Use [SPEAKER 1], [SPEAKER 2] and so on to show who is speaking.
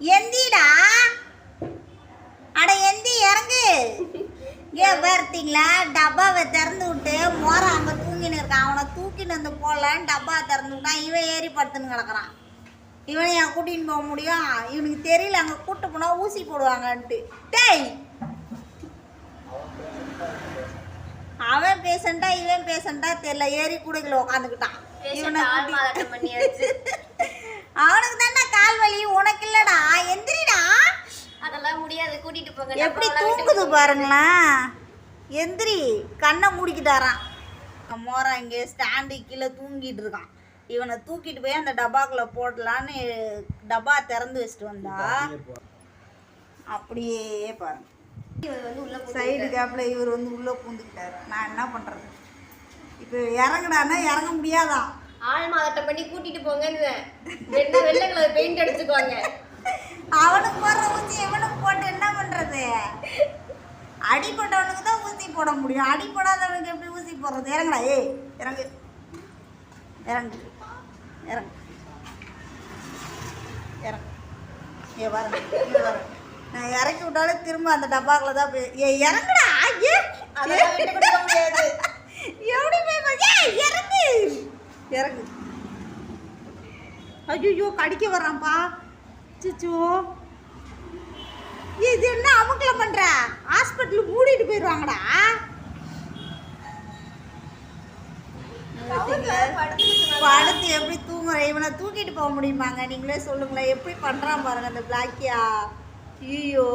[SPEAKER 1] எந்திடா. அட எந்தி இறங்கு. ஏ பார்த்தீங்களா டப்பாவை திறந்து விட்டு மோர அங்கே தூங்கின்னு இருக்கான். அவனை தூக்கின்னு வந்து போடலான்னு டப்பா திறந்து விட்டான் இவன் ஏறி படுத்துன்னு கிடக்குறான். இவனை என் கூட்டின்னு போக முடியும்? இவனுக்கு தெரியல அங்கே கூட்டு போனால் ஊசி போடுவாங்கன்ட்டு. டேய்! அவன் பேசண்டா இவன் பேசண்டா தெரியல. ஏறி கூடைக்குள்ள உட்காந்துக்கிட்டான் இவனை
[SPEAKER 2] பேஷண்ட் கூட்டிட்டு போங்க.
[SPEAKER 1] எப்படி தூங்குது பாருங்களேன். எந்திரி கண்ணை மூடிக்கிட்டாரான் மோரா இங்கே ஸ்டாண்டு கீழே தூங்கிட்டு இருக்கான். இவனை தூக்கிட்டு போய் அந்த டப்பாக்குள்ள போடலான்னு டப்பா திறந்து வச்சுட்டு வந்தா. அப்படியே பாருங்க. சைடு கேப்பில் இவர் வந்து உள்ளே பூந்துக்கிட்டாரு. நான் என்ன பண்ணுறது இப்போ இறங்குடான்னா இறங்க முடியாதான்
[SPEAKER 2] ஆள் மாறாட்டம் பண்ணி கூட்டிட்டு போங்கன்னு. வெள்ளை வெள்ளை கலர் பெயிண்ட் அடிச்சுக்குவாங்க.
[SPEAKER 1] அவனுக்கு போடுற ஊசி இவனுக்கு போட்டு என்ன பண்றது அடிப்பட்டவனுக்கு தான் ஊசி போட முடியும். அடிப்படாதவனுக்கு எப்படி ஊசி போடுறது? இறங்குடா ஏய் இறங்கு. இறங்கு இறங்கு. இறங்கு. ஏ வரேன் நான் இறக்கி விட்டாலும் திரும்ப அந்த டப்பாக்குள்ள தான் போய் ஏ இறங்குடா ஏ எப்படி போய் ஏய் இறங்கு. இறங்கு. ஐயோ கடிக்க வர்றான்ப்பா. சிச்சோ. இது என்ன? அமுக்கல பண்ற? ஹாஸ்பிட்டல் மூடிட்டு போயிடுவாங்கடா படுத்து எப்படி தூங்குற இவனை தூக்கிட்டு போக முடியுமாங்க? நீங்களே சொல்லுங்களேன். எப்படி பண்றான் பாருங்க அந்த பிளாக்கியா? ஐயோ.